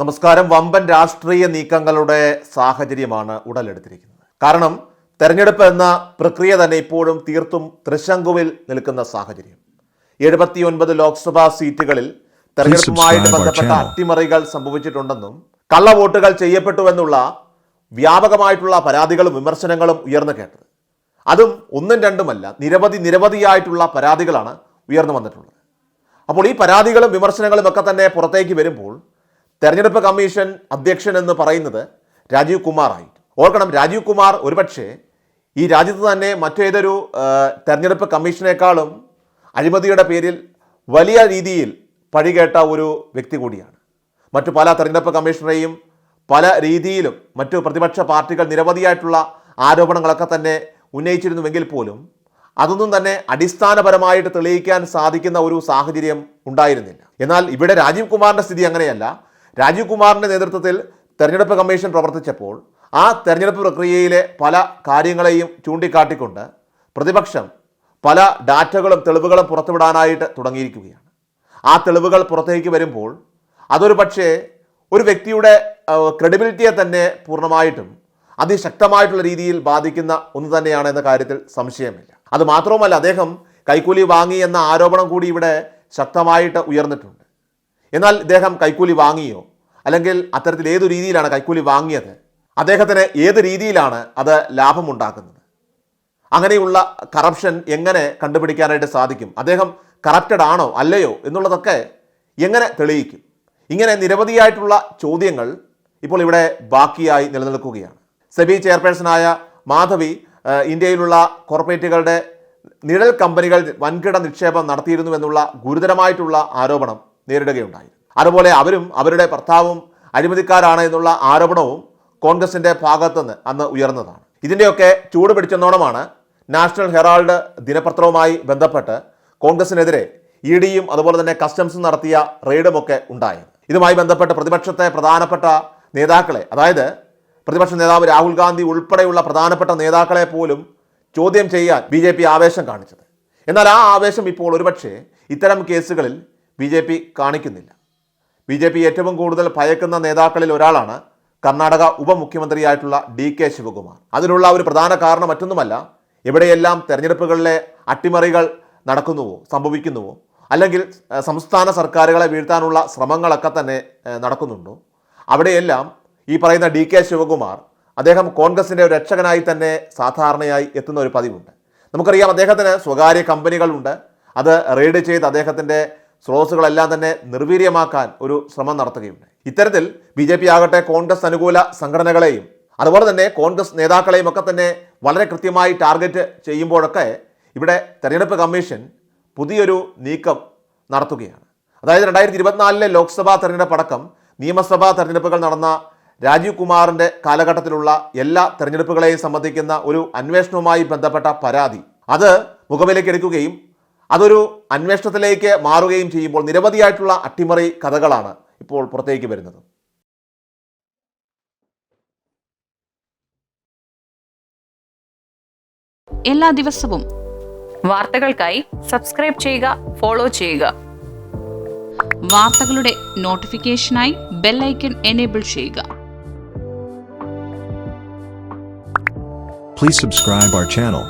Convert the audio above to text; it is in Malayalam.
നമസ്കാരം. വമ്പൻ രാഷ്ട്രീയ നീക്കങ്ങളുടെ സാഹചര്യമാണ് ഉടലെടുത്തിരിക്കുന്നത്. കാരണം തെരഞ്ഞെടുപ്പ് എന്ന പ്രക്രിയ തന്നെ ഇപ്പോഴും തീർത്തും തൃശങ്കുവിൽ നിൽക്കുന്ന സാഹചര്യം. എഴുപത്തിയൊൻപത് ലോക്സഭാ സീറ്റുകളിൽ തെരഞ്ഞെടുപ്പുമായിട്ട് ബന്ധപ്പെട്ട അട്ടിമറികൾ സംഭവിച്ചിട്ടുണ്ടെന്നും കള്ളവോട്ടുകൾ ചെയ്യപ്പെട്ടുവെന്നുള്ള വ്യാപകമായിട്ടുള്ള പരാതികളും വിമർശനങ്ങളും ഉയർന്നു കേട്ടത്. അതും ഒന്നും രണ്ടുമല്ല നിരവധി നിരവധിയായിട്ടുള്ള പരാതികളാണ് ഉയർന്നു വന്നിട്ടുള്ളത്. അപ്പോൾ ഈ പരാതികളും വിമർശനങ്ങളും ഒക്കെ തന്നെ പുറത്തേക്ക് വരുമ്പോൾ തെരഞ്ഞെടുപ്പ് കമ്മീഷൻ അധ്യക്ഷൻ എന്ന് പറയുന്നത് രാജീവ് കുമാർ ആയി ഓർക്കണം രാജീവ് കുമാർ ഒരുപക്ഷെ ഈ രാജ്യത്ത് തന്നെ മറ്റേതൊരു തെരഞ്ഞെടുപ്പ് കമ്മീഷനേക്കാളും അഴിമതിയുടെ പേരിൽ വലിയ രീതിയിൽ പഴികേട്ട ഒരു വ്യക്തി കൂടിയാണ്. മറ്റു പല തെരഞ്ഞെടുപ്പ് കമ്മീഷണറെയും പല രീതിയിലും മറ്റു പ്രതിപക്ഷ പാർട്ടികൾ നിരവധിയായിട്ടുള്ള ആരോപണങ്ങളൊക്കെ തന്നെ ഉന്നയിച്ചിരുന്നുവെങ്കിൽ പോലും അതൊന്നും തന്നെ അടിസ്ഥാനപരമായിട്ട് തെളിയിക്കാൻ സാധിക്കുന്ന ഒരു സാഹചര്യം ഉണ്ടായിരുന്നില്ല. എന്നാൽ ഇവിടെ രാജീവ് കുമാറിന്റെ സ്ഥിതി അങ്ങനെയല്ല. രാജീവ് കുമാറിന്റെ നേതൃത്വത്തിൽ തെരഞ്ഞെടുപ്പ് കമ്മീഷൻ പ്രവർത്തിച്ചപ്പോൾ ആ തെരഞ്ഞെടുപ്പ് പ്രക്രിയയിലെ പല കാര്യങ്ങളെയും ചൂണ്ടിക്കാട്ടിക്കൊണ്ട് പ്രതിപക്ഷം പല ഡാറ്റകളും തെളിവുകളും പുറത്തുവിടാനായിട്ട് തുടങ്ങിയിരിക്കുകയാണ്. ആ തെളിവുകൾ പുറത്തേക്ക് വരുമ്പോൾ അതൊരു പക്ഷേ ഒരു വ്യക്തിയുടെ ക്രെഡിബിലിറ്റിയെ തന്നെ പൂർണമായിട്ടും അതിശക്തമായിട്ടുള്ള രീതിയിൽ ബാധിക്കുന്ന ഒന്ന് തന്നെയാണ് എന്ന കാര്യത്തിൽ സംശയമില്ല. അത് മാത്രവുമല്ല അദ്ദേഹം കൈക്കൂലി വാങ്ങി എന്ന ആരോപണം കൂടി ഇവിടെ ശക്തമായിട്ട് ഉയർന്നിട്ടുണ്ട്. എന്നാൽ ഇദ്ദേഹം കൈക്കൂലി വാങ്ങിയോ? അല്ലെങ്കിൽ അത്തരത്തിൽ ഏതു രീതിയിലാണ് കൈക്കൂലി വാങ്ങിയത്? അദ്ദേഹത്തിന് ഏത് രീതിയിലാണ് അത് ലാഭമുണ്ടാക്കുന്നത്? അങ്ങനെയുള്ള കറപ്ഷൻ എങ്ങനെ കണ്ടുപിടിക്കാനായിട്ട് സാധിക്കും? അദ്ദേഹം കറപ്റ്റഡ് ആണോ? അല്ലയോ? എന്നുള്ളതൊക്കെ എങ്ങനെ തെളിയിക്കും? ഇങ്ങനെ നിരവധിയായിട്ടുള്ള ചോദ്യങ്ങൾ ഇപ്പോൾ ഇവിടെ ബാക്കിയായി നിലനിൽക്കുകയാണ്. സെബി ചെയർപേഴ്സണായ മാധവി ഇന്ത്യയിലുള്ള കോർപ്പറേറ്റുകളുടെ നിഴൽ കമ്പനികൾ വൻകിട നിക്ഷേപം നടത്തിയിരുന്നു എന്നുള്ള ഗുരുതരമായിട്ടുള്ള ആരോപണം നേരിടുകയുണ്ടായി. അതുപോലെ അവരും അവരുടെ ഭർത്താവും അഴിമതിക്കാരാണ് എന്നുള്ള ആരോപണവും കോൺഗ്രസിന്റെ ഭാഗത്തുനിന്ന് അന്ന് ഉയർന്നതാണ്. ഇതിന്റെയൊക്കെ ചൂട് പിടിച്ചെന്നോണമാണ് നാഷണൽ ഹെറാൾഡ് ദിനപത്രവുമായി ബന്ധപ്പെട്ട് കോൺഗ്രസിനെതിരെ ഇ ഡിയും അതുപോലെ തന്നെ കസ്റ്റംസും നടത്തിയ റെയ്ഡുമൊക്കെ ഉണ്ടായത്. ഇതുമായി ബന്ധപ്പെട്ട് പ്രതിപക്ഷത്തെ പ്രധാനപ്പെട്ട നേതാക്കളെ അതായത് പ്രതിപക്ഷ നേതാവ് രാഹുൽ ഗാന്ധി ഉൾപ്പെടെയുള്ള പ്രധാനപ്പെട്ട നേതാക്കളെ പോലും ചോദ്യം ചെയ്യാൻ ബി ആവേശം കാണിച്ചത്. എന്നാൽ ആ ആവേശം ഇപ്പോൾ ഒരുപക്ഷെ ഇത്തരം കേസുകളിൽ ബി ജെ പി കാണിക്കുന്നില്ല. ബി ജെ പി ഏറ്റവും കൂടുതൽ ഭയക്കുന്ന നേതാക്കളിൽ ഒരാളാണ് കർണാടക ഉപമുഖ്യമന്ത്രിയായിട്ടുള്ള ഡി കെ ശിവകുമാർ. അതിനുള്ള ഒരു പ്രധാന കാരണം മറ്റൊന്നുമല്ല എവിടെയെല്ലാം തെരഞ്ഞെടുപ്പുകളിലെ അട്ടിമറികൾ നടക്കുന്നുവോ സംഭവിക്കുന്നുവോ അല്ലെങ്കിൽ സംസ്ഥാന സർക്കാരുകളെ വീഴ്ത്താനുള്ള ശ്രമങ്ങളൊക്കെ തന്നെ നടക്കുന്നുണ്ടോ അവിടെയെല്ലാം ഈ പറയുന്ന ഡി കെ ശിവകുമാർ അദ്ദേഹം കോൺഗ്രസിന്റെ രക്ഷകനായി തന്നെ സാധാരണയായി എത്തുന്ന ഒരു പതിവുണ്ട്. നമുക്കറിയാം അദ്ദേഹത്തിന് സ്വകാര്യ കമ്പനികളുണ്ട്. അത് റെയ്ഡ് ചെയ്ത് അദ്ദേഹത്തിന്റെ സ്രോതസ്സുകളെല്ലാം തന്നെ നിർവീര്യമാക്കാൻ ഒരു ശ്രമം നടത്തുകയുണ്ട് ഇത്തരത്തിൽ ബി ജെ പി ആകട്ടെ കോൺഗ്രസ് അനുകൂല സംഘടനകളെയും അതുപോലെ തന്നെ കോൺഗ്രസ് നേതാക്കളെയും ഒക്കെ തന്നെ വളരെ കൃത്യമായി ടാർഗറ്റ് ചെയ്യുമ്പോഴൊക്കെ ഇവിടെ തെരഞ്ഞെടുപ്പ് കമ്മീഷൻ പുതിയൊരു നീക്കം നടത്തുകയാണ്. അതായത് രണ്ടായിരത്തി ഇരുപത്തിനാലിലെ ലോക്സഭാ തെരഞ്ഞെടുപ്പ് അടക്കം നിയമസഭാ തെരഞ്ഞെടുപ്പുകൾ നടന്ന രാജീവ് കുമാറിന്റെ കാലഘട്ടത്തിലുള്ള എല്ലാ തെരഞ്ഞെടുപ്പുകളെയും സംബന്ധിക്കുന്ന ഒരു അന്വേഷണവുമായി ബന്ധപ്പെട്ട പരാതി. അത് മുഖവിലേക്ക് എടുക്കുകയും അതൊരു അന്വേഷണത്തിലേക്ക് മാറുകയും ചെയ്യുമ്പോൾ നിരവധിയായിട്ടുള്ള അട്ടിമറി കഥകളാണ് ഇപ്പോൾ പുറത്തേക്ക് വരുന്നത്. എല്ലാ ദിവസവും വാർത്തകൾക്കായി സബ്സ്ക്രൈബ് ചെയ്യുക ഫോളോ ചെയ്യുക. വാർത്തകളുടെ നോട്ടിഫിക്കേഷനായി ബെല്ലൈക്കൺ എനേബിൾ ചെയ്യുക. Please subscribe our channel.